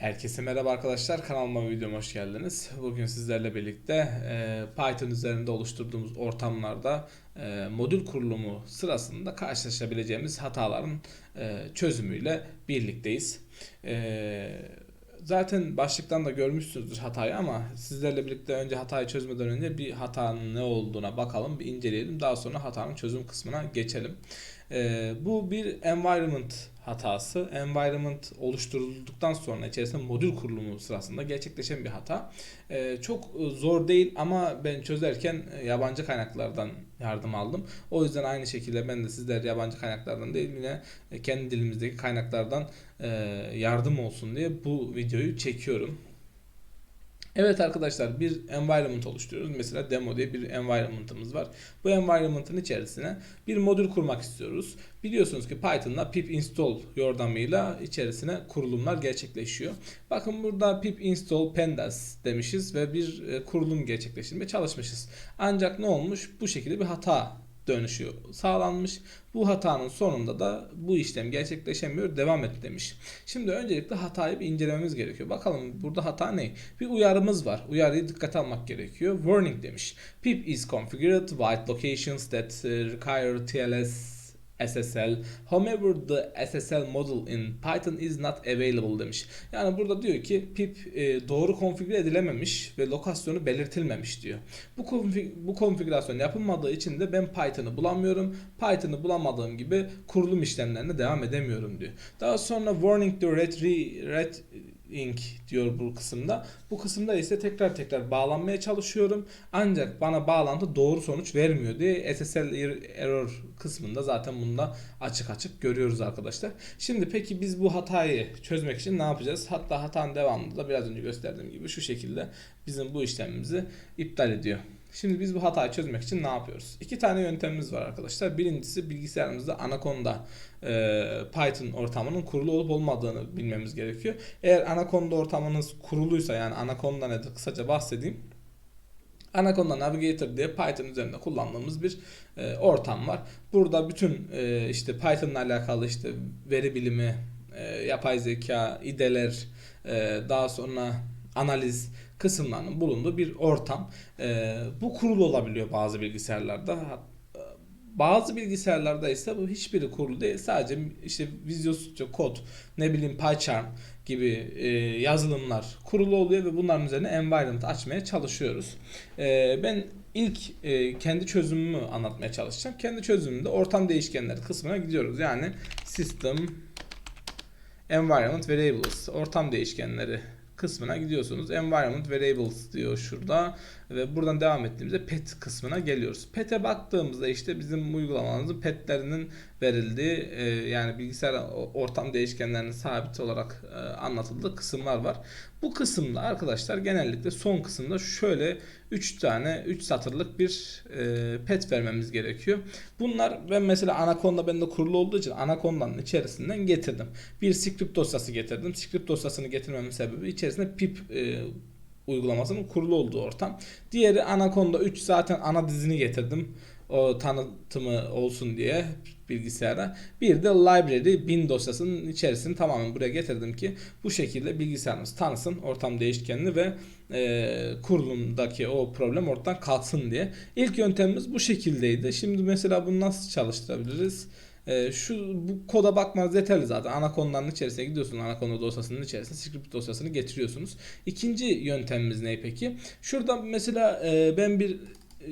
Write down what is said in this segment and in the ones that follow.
Herkese merhaba arkadaşlar. Kanalıma ve videoma hoş geldiniz. Bugün sizlerle birlikte e, Python üzerinde oluşturduğumuz ortamlarda e, modül kurulumu sırasında karşılaşabileceğimiz hataların e, çözümüyle birlikteyiz. Zaten başlıktan da görmüşsünüzdür hatayı ama sizlerle birlikte önce hatayı çözmeden önce bir hatanın ne olduğuna bakalım, bir inceleyelim. Daha sonra hatanın çözüm kısmına geçelim. E, bu bir environment hatası. Environment oluşturulduktan sonra içerisinde modül kurulumu sırasında gerçekleşen bir hata. Ee, çok zor değil ama ben çözerken e, yabancı kaynaklardan yardım aldım. O yüzden aynı şekilde ben de sizler yabancı kaynaklardan değil yine e, kendi dilimizdeki kaynaklardan e, yardım olsun diye bu videoyu çekiyorum. Evet arkadaşlar bir environment oluşturuyoruz. Mesela demo diye bir environment'ımız var. Bu environment'ın içerisine bir modül kurmak istiyoruz. Biliyorsunuz ki Python'da pip install yordamıyla içerisine kurulumlar gerçekleşiyor. Bakın burada pip install pandas demişiz ve bir e, kurulum gerçekleştirmeye çalışmışız. Ancak ne olmuş? Bu şekilde bir hata dönüşü sağlanmış. Bu hatanın sonunda da bu işlem gerçekleşemiyor devam et demiş. Şimdi öncelikle hatayı bir incelememiz gerekiyor. Bakalım burada hata ne? Bir uyarımız var. Uyarıyı dikkate almak gerekiyor. Warning demiş. Pip is configured white locations that require TLS SSL. However, the SSL model in Python is not available demiş. Yani burada diyor ki pip e, doğru konfigüre edilememiş ve lokasyonu belirtilmemiş diyor. Bu konfig bu konfigürasyon yapılmadığı için de ben Python'ı bulamıyorum. Python'ı bulamadığım gibi kurulum işlemlerine devam edemiyorum diyor. Daha sonra warning diyor red, red ink diyor bu kısımda. Bu kısımda ise tekrar tekrar bağlanmaya çalışıyorum. Ancak bana bağlantı doğru sonuç vermiyor diye SSL error kısmında zaten bunda açık açık görüyoruz arkadaşlar. Şimdi peki biz bu hatayı çözmek için ne yapacağız? Hatta hatanın devamında da biraz önce gösterdiğim gibi şu şekilde bizim bu işlemimizi iptal ediyor. Şimdi biz bu hatayı çözmek için ne yapıyoruz? İki tane yöntemimiz var arkadaşlar. Birincisi bilgisayarımızda Anaconda e, Python ortamının kurulu olup olmadığını bilmemiz gerekiyor. Eğer Anaconda ortamınız kuruluysa yani Anaconda nedir kısaca bahsedeyim. Anaconda Navigator diye Python üzerinde kullandığımız bir e, ortam var. Burada bütün e, işte Python'la alakalı işte veri bilimi, e, yapay zeka, IDE'ler, e, daha sonra analiz kısımlarının bulunduğu bir ortam. E, bu kurulu olabiliyor bazı bilgisayarlarda. Bazı bilgisayarlarda ise bu hiçbiri kurulu değil. Sadece işte Visual Studio Code, ne bileyim PyCharm gibi e, yazılımlar kurulu oluyor ve bunların üzerine environment açmaya çalışıyoruz. E, ben ilk e, kendi çözümümü anlatmaya çalışacağım. Kendi çözümümde ortam değişkenleri kısmına gidiyoruz. Yani system environment variables ortam değişkenleri kısmına gidiyorsunuz. Environment Variables diyor şurada ve buradan devam ettiğimizde pet kısmına geliyoruz. Pet'e baktığımızda işte bizim uygulamamızın petlerinin verildiği e, yani bilgisayar ortam değişkenlerinin sabit olarak e, anlatıldığı kısımlar var. Bu kısımda arkadaşlar genellikle son kısımda şöyle 3 tane 3 satırlık bir e, pet vermemiz gerekiyor. Bunlar ben mesela Anaconda bende kurulu olduğu için Anaconda'nın içerisinden getirdim. Bir script dosyası getirdim. Script dosyasını getirmemin sebebi içerisinde pip e, uygulamasının kurulu olduğu ortam. Diğeri Anaconda 3 zaten ana dizini getirdim. O tanıtımı olsun diye bilgisayara. Bir de library bin dosyasının içerisini tamamen buraya getirdim ki bu şekilde bilgisayarımız tanısın ortam değişkenini ve e, kurulumdaki o problem ortadan kalksın diye. İlk yöntemimiz bu şekildeydi. Şimdi mesela bunu nasıl çalıştırabiliriz? E, şu bu koda bakmanız yeterli zaten. Anaconda'nın içerisine gidiyorsunuz. Anaconda dosyasının içerisine script dosyasını getiriyorsunuz. İkinci yöntemimiz ne peki? Şurada mesela e, ben bir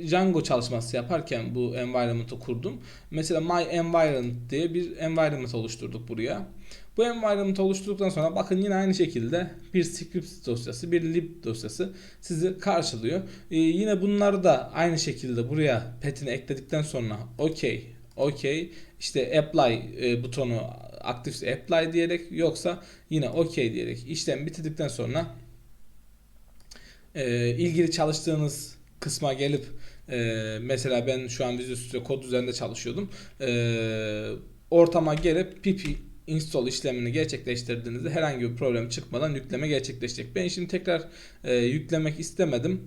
Django çalışması yaparken bu environment'ı kurdum. Mesela my environment diye bir environment oluşturduk buraya. Bu environment oluşturduktan sonra bakın yine aynı şekilde bir script dosyası, bir lib dosyası sizi karşılıyor. Ee, yine bunları da aynı şekilde buraya petini ekledikten sonra OK, OK işte apply e, butonu aktif apply diyerek yoksa yine OK diyerek işlem bitirdikten sonra e, ilgili çalıştığınız kısma gelip e, mesela ben şu an Visual Studio kod üzerinde çalışıyordum. E, ortama gelip pip install işlemini gerçekleştirdiğinizde herhangi bir problem çıkmadan yükleme gerçekleşecek. Ben şimdi tekrar e, yüklemek istemedim.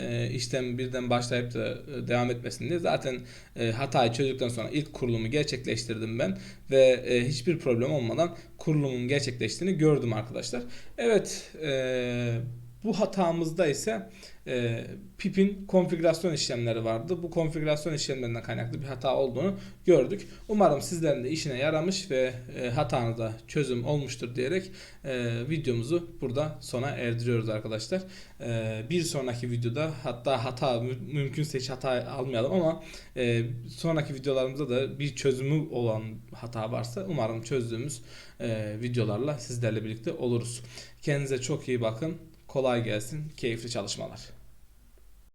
e, işlem birden başlayıp da e, devam etmesin diye zaten e, hatayı çözdükten sonra ilk kurulumu gerçekleştirdim ben ve e, hiçbir problem olmadan kurulumun gerçekleştiğini gördüm arkadaşlar. Evet e, bu hatamızda ise e, PIP'in konfigürasyon işlemleri vardı. Bu konfigürasyon işlemlerinden kaynaklı bir hata olduğunu gördük. Umarım sizlerin de işine yaramış ve e, hatanıza çözüm olmuştur diyerek e, videomuzu burada sona erdiriyoruz arkadaşlar. E, bir sonraki videoda hatta hata mü- mümkünse hiç hata almayalım ama e, sonraki videolarımızda da bir çözümü olan hata varsa umarım çözdüğümüz e, videolarla sizlerle birlikte oluruz. Kendinize çok iyi bakın. Kolay gelsin. Keyifli çalışmalar.